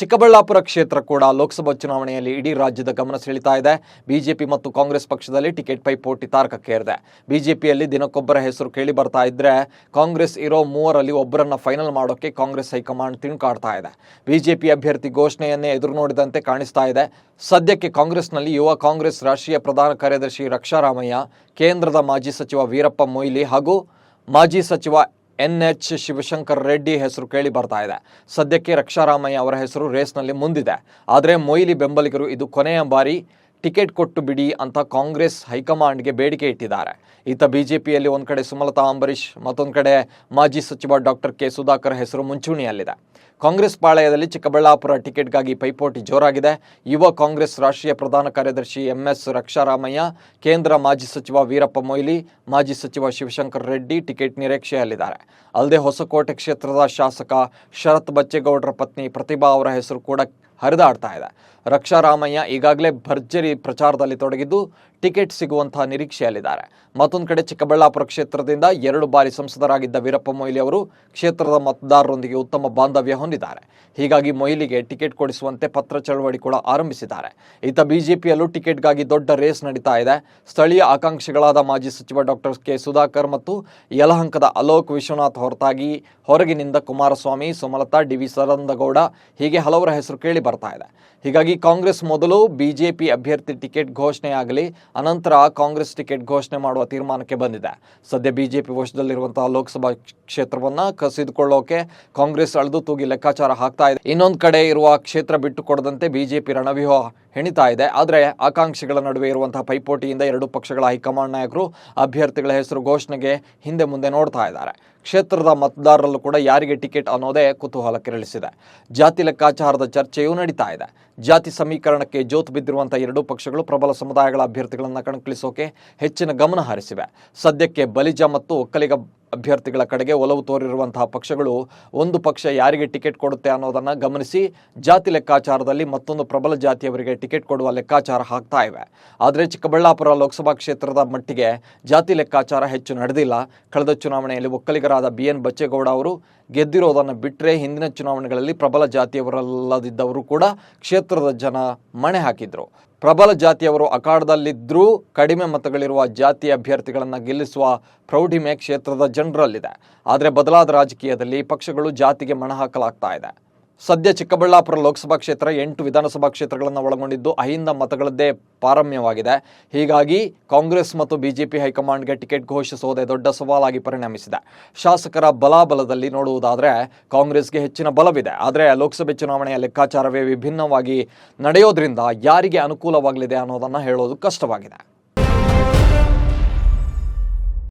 ಚಿಕ್ಕಬಳ್ಳಾಪುರ ಕ್ಷೇತ್ರ ಕೂಡ ಲೋಕಸಭಾ ಚುನಾವಣೆಯಲ್ಲಿ ಇಡೀ ರಾಜ್ಯದ ಗಮನ ಸೆಳೀತಾ ಇದೆ. ಬಿಜೆಪಿ ಮತ್ತು ಕಾಂಗ್ರೆಸ್ ಪಕ್ಷದಲ್ಲಿ ಟಿಕೆಟ್ ಪೈಪೋಟಿ ತಾರಕಕ್ಕೇರಿದೆ ಬಿಜೆಪಿಯಲ್ಲಿ ದಿನಕ್ಕೊಬ್ಬರ ಹೆಸರು ಕೇಳಿ ಬರ್ತಾ ಇದ್ರೆ ಕಾಂಗ್ರೆಸ್ ಇರೋ ಮೂವರಲ್ಲಿ ಒಬ್ಬರನ್ನ ಫೈನಲ್ ಮಾಡೋಕೆ ಕಾಂಗ್ರೆಸ್ ಹೈಕಮಾಂಡ್ ತಿಣುಕಾಡ್ತಾ ಇದೆ. ಬಿಜೆಪಿ ಅಭ್ಯರ್ಥಿ ಘೋಷಣೆಯನ್ನೇ ಎದುರು ನೋಡಿದಂತೆ ಕಾಣಿಸ್ತಾ ಇದೆ. ಸದ್ಯಕ್ಕೆ ಕಾಂಗ್ರೆಸ್ನಲ್ಲಿ ಯುವ ಕಾಂಗ್ರೆಸ್ ರಾಷ್ಟ್ರೀಯ ಪ್ರಧಾನ ಕಾರ್ಯದರ್ಶಿ ರಕ್ಷಾರಾಮಯ್ಯ, ಕೇಂದ್ರದ ಮಾಜಿ ಸಚಿವ ವೀರಪ್ಪ ಮೊಯ್ಲಿ ಹಾಗೂ ಮಾಜಿ ಸಚಿವ ಎನ್ ಎಚ್ ಶಿವಶಂಕರ್ ರೆಡ್ಡಿ ಹೆಸರು ಕೇಳಿ ಬರ್ತಾ ಇದೆ. ಸದ್ಯಕ್ಕೆ ರಕ್ಷಾರಾಮಯ್ಯ ಅವರ ಹೆಸರು ರೇಸ್ನಲ್ಲಿ ಮುಂದಿದೆ. ಆದರೆ ಮೊಯ್ಲಿ ಬೆಂಬಲಿಗರು ಇದು ಕೊನೆಯ ಬಾರಿ ಟಿಕೆಟ್ ಕೊಟ್ಟು ಬಿಡಿ ಅಂತ ಕಾಂಗ್ರೆಸ್ ಹೈಕಮಾಂಡ್ಗೆ ಬೇಡಿಕೆ ಇಟ್ಟಿದ್ದಾರೆ. ಈತ ಪಿಯಲ್ಲಿ ಒಂದು ಕಡೆ ಸುಮಲತಾ ಅಂಬರೀಷ್, ಮತ್ತೊಂದು ಕಡೆ ಮಾಜಿ ಸಚಿವ ಡಾಕ್ಟರ್ ಕೆ ಸುಧಾಕರ್ ಹೆಸರು ಮುಂಚೂಣಿಯಲ್ಲಿದೆ. ಕಾಂಗ್ರೆಸ್ ಪಾಳಯದಲ್ಲಿ ಚಿಕ್ಕಬಳ್ಳಾಪುರ ಟಿಕೆಟ್ಗಾಗಿ ಪೈಪೋಟಿ ಜೋರಾಗಿದೆ. ಯುವ ಕಾಂಗ್ರೆಸ್ ರಾಷ್ಟ್ರೀಯ ಪ್ರಧಾನ ಕಾರ್ಯದರ್ಶಿ ಎಂಎಸ್ ರಕ್ಷಾರಾಮಯ್ಯ, ಕೇಂದ್ರ ಮಾಜಿ ಸಚಿವ ವೀರಪ್ಪ ಮೊಯ್ಲಿ, ಮಾಜಿ ಸಚಿವ ಶಿವಶಂಕರ್ ರೆಡ್ಡಿ ಟಿಕೆಟ್ ನಿರೀಕ್ಷೆಯಲ್ಲಿದ್ದಾರೆ. ಅಲ್ಲದೆ ಹೊಸಕೋಟೆ ಕ್ಷೇತ್ರದ ಶಾಸಕ ಶರತ್ ಬಚ್ಚೇಗೌಡರ ಪತ್ನಿ ಪ್ರತಿಭಾ ಅವರ ಹೆಸರು ಕೂಡ ಹರಿದಾಡ್ತಾ ಇದೆ. ರಕ್ಷಾರಾಮಯ್ಯ ಈಗಾಗಲೇ ಭರ್ಜರಿ ಪ್ರಚಾರದಲ್ಲಿ ತೊಡಗಿದ್ದು ಟಿಕೆಟ್ ಸಿಗುವಂತಹ ನಿರೀಕ್ಷೆಯಲ್ಲಿದ್ದಾರೆ. ಮತ್ತೊಂದು ಕಡೆ ಚಿಕ್ಕಬಳ್ಳಾಪುರ ಕ್ಷೇತ್ರದಿಂದ ಎರಡು ಬಾರಿ ಸಂಸದರಾಗಿದ್ದ ವೀರಪ್ಪ ಮೊಯ್ಲಿ ಅವರು ಕ್ಷೇತ್ರದ ಮತದಾರರೊಂದಿಗೆ ಉತ್ತಮ ಬಾಂಧವ್ಯ ಹೊಂದಿದ್ದಾರೆ. ಹೀಗಾಗಿ ಮೊಯ್ಲಿಗೆ ಟಿಕೆಟ್ ಕೊಡಿಸುವಂತೆ ಪತ್ರ ಚಳವಳಿ ಕೂಡ ಆರಂಭಿಸಿದ್ದಾರೆ. ಈತ ಬಿಜೆಪಿಯಲ್ಲೂ ಟಿಕೆಟ್ಗಾಗಿ ದೊಡ್ಡ ರೇಸ್ ನಡೀತಾ ಇದೆ. ಸ್ಥಳೀಯ ಆಕಾಂಕ್ಷಿಗಳಾದ ಮಾಜಿ ಸಚಿವ ಡಾಕ್ಟರ್ ಕೆ. ಸುಧಾಕರ್ ಮತ್ತು ಯಲಹಂಕದ ಅಲೋಕ್ ವಿಶ್ವನಾಥ್ ಹೊರತಾಗಿ ಹೊರಗಿನಿಂದ ಕುಮಾರಸ್ವಾಮಿ, ಸುಮಲತಾ, ಡಿ. ವಿ. ಸದಾನಂದಗೌಡ ಹೀಗೆ ಹಲವರ ಹೆಸರು ಕೇಳಿ ಬರ್ತಾ ಇದೆ. ಹೀಗಾಗಿ ಕಾಂಗ್ರೆಸ್ ಮೊದಲು ಬಿಜೆಪಿ ಅಭ್ಯರ್ಥಿ ಟಿಕೆಟ್ ಘೋಷಣೆ ಆಗಲಿ ಅನಂತರ ಕಾಂಗ್ರೆಸ್ ಟಿಕೆಟ್ ಘೋಷಣೆ ಮಾಡುವ ತೀರ್ಮಾನಕ್ಕೆ ಬಂದಿದೆ. ಸದ್ಯ ಬಿಜೆಪಿ ವಶದಲ್ಲಿರುವಂತಹ ಲೋಕಸಭಾ ಕ್ಷೇತ್ರವನ್ನ ಕಸಿದುಕೊಳ್ಳೋಕೆ ಕಾಂಗ್ರೆಸ್ ಅಳೆದು ತೂಗಿ ಲೆಕ್ಕಾಚಾರ ಹಾಕ್ತಾ ಇದೆ. ಇನ್ನೊಂದು ಕಡೆ ಇರುವ ಕ್ಷೇತ್ರ ಬಿಟ್ಟು ಕೊಡದಂತೆ ಬಿಜೆಪಿ ರಣವ್ಯೂಹ ಹೆಣಿತಾ ಇದೆ. ಆದರೆ ಆಕಾಂಕ್ಷಿಗಳ ನಡುವೆ ಇರುವಂತಹ ಪೈಪೋಟಿಯಿಂದ ಎರಡು ಪಕ್ಷಗಳ ಹೈಕಮಾಂಡ್ ನಾಯಕರು ಅಭ್ಯರ್ಥಿಗಳ ಹೆಸರು ಘೋಷಣೆಗೆ ಹಿಂದೆ ಮುಂದೆ ನೋಡ್ತಾ ಇದ್ದಾರೆ. ಕ್ಷೇತ್ರದ ಮತದಾರರಲ್ಲೂ ಕೂಡ ಯಾರಿಗೆ ಟಿಕೆಟ್ ಅನ್ನೋದೇ ಕುತೂಹಲ ಕೆರಳಿಸಿದೆ. ಜಾತಿ ಲೆಕ್ಕಾಚಾರದ ಚರ್ಚೆಯೂ ನಡೀತಾ ಇದೆ. ಜಾತಿ ಸಮೀಕರಣಕ್ಕೆ ಜೋತು ಬಿದ್ದಿರುವಂಥ ಎರಡೂ ಪಕ್ಷಗಳು ಪ್ರಬಲ ಸಮುದಾಯಗಳ ಅಭ್ಯರ್ಥಿಗಳನ್ನು ಕಣಕ್ಕಿಳಿಸೋಕೆ ಹೆಚ್ಚಿನ ಗಮನ ಹರಿಸಿವೆ. ಸದ್ಯಕ್ಕೆ ಬಲಿಜ ಮತ್ತು ಒಕ್ಕಲಿಗ ಅಭ್ಯರ್ಥಿಗಳ ಕಡೆಗೆ ಒಲವು ತೋರಿರುವಂತಹ ಪಕ್ಷಗಳು ಒಂದು ಪಕ್ಷ ಯಾರಿಗೆ ಟಿಕೆಟ್ ಕೊಡುತ್ತೆ ಅನ್ನೋದನ್ನು ಗಮನಿಸಿ ಜಾತಿ ಲೆಕ್ಕಾಚಾರದಲ್ಲಿ ಮತ್ತೊಂದು ಪ್ರಬಲ ಜಾತಿಯವರಿಗೆ ಟಿಕೆಟ್ ಕೊಡುವ ಲೆಕ್ಕಾಚಾರ ಹಾಕ್ತಾ ಇವೆ. ಆದರೆ ಚಿಕ್ಕಬಳ್ಳಾಪುರ ಲೋಕಸಭಾ ಕ್ಷೇತ್ರದ ಮಟ್ಟಿಗೆ ಜಾತಿ ಲೆಕ್ಕಾಚಾರ ಹೆಚ್ಚು ನಡೆದಿಲ್ಲ. ಕಳೆದ ಚುನಾವಣೆಯಲ್ಲಿ ಒಕ್ಕಲಿಗರಾದ ಬಿ ಎನ್ ಬಚ್ಚೇಗೌಡ ಅವರು ಗೆದ್ದಿರೋದನ್ನು ಬಿಟ್ಟರೆ ಹಿಂದಿನ ಚುನಾವಣೆಗಳಲ್ಲಿ ಪ್ರಬಲ ಜಾತಿಯವರಲ್ಲದಿದ್ದವರು ಕೂಡ ಕ್ಷೇತ್ರದ ಜನ ಮಣೆ ಹಾಕಿದ್ರು. ಪ್ರಬಲ ಜಾತಿಯವರು ಅಖಾಡದಲ್ಲಿದ್ದರೂ ಕಡಿಮೆ ಮತಗಳಿರುವ ಜಾತಿ ಅಭ್ಯರ್ಥಿಗಳನ್ನು ಗೆಲ್ಲಿಸುವ ಪ್ರೌಢಿಮೆ ಕ್ಷೇತ್ರದ ಜನರಲ್ಲಿದೆ. ಆದರೆ ಬದಲಾದ ರಾಜಕೀಯದಲ್ಲಿ ಪಕ್ಷಗಳು ಜಾತಿಗೆ ಮಣ ಹಾಕಲಾಗ್ತಾ ಇದೆ. ಸದ್ಯ ಚಿಕ್ಕಬಳ್ಳಾಪುರ ಲೋಕಸಭಾ ಕ್ಷೇತ್ರ ಎಂಟು ವಿಧಾನಸಭಾ ಕ್ಷೇತ್ರಗಳನ್ನು ಒಳಗೊಂಡಿದ್ದು ಅಹಿಂದ ಮತಗಳದ್ದೇ ಪಾರಮ್ಯವಾಗಿದೆ. ಹೀಗಾಗಿ ಕಾಂಗ್ರೆಸ್ ಮತ್ತು ಬಿಜೆಪಿ ಹೈಕಮಾಂಡ್ಗೆ ಟಿಕೆಟ್ ಘೋಷಿಸುವುದೇ ದೊಡ್ಡ ಸವಾಲಾಗಿ ಪರಿಣಮಿಸಿದೆ. ಶಾಸಕರ ಬಲಾಬಲದಲ್ಲಿ ನೋಡುವುದಾದರೆ ಕಾಂಗ್ರೆಸ್ಗೆ ಹೆಚ್ಚಿನ ಬಲವಿದೆ. ಆದರೆ ಲೋಕಸಭೆ ಚುನಾವಣೆಯ ಲೆಕ್ಕಾಚಾರವೇ ವಿಭಿನ್ನವಾಗಿ ನಡೆಯೋದ್ರಿಂದ ಯಾರಿಗೆ ಅನುಕೂಲವಾಗಲಿದೆ ಅನ್ನೋದನ್ನು ಹೇಳೋದು ಕಷ್ಟವಾಗಿದೆ.